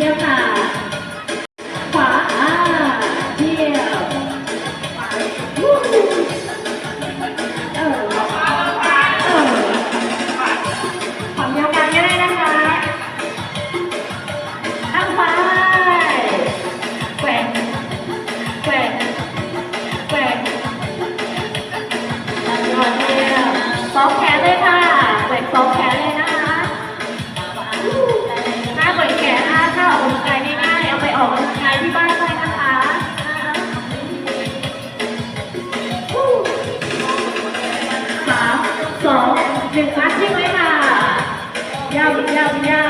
Yeah. อฟแขนเลยค่ะแกว่งซอฟแขนเลยนะคะหน้าแกว่งแขนนะถ้าออกกำลังกายง่ายๆเอาไปออกกำลังกายที่บ้านได้นะคะสามสองหนึ่งมัดใช่ไหมค่ะยาวยาวยาว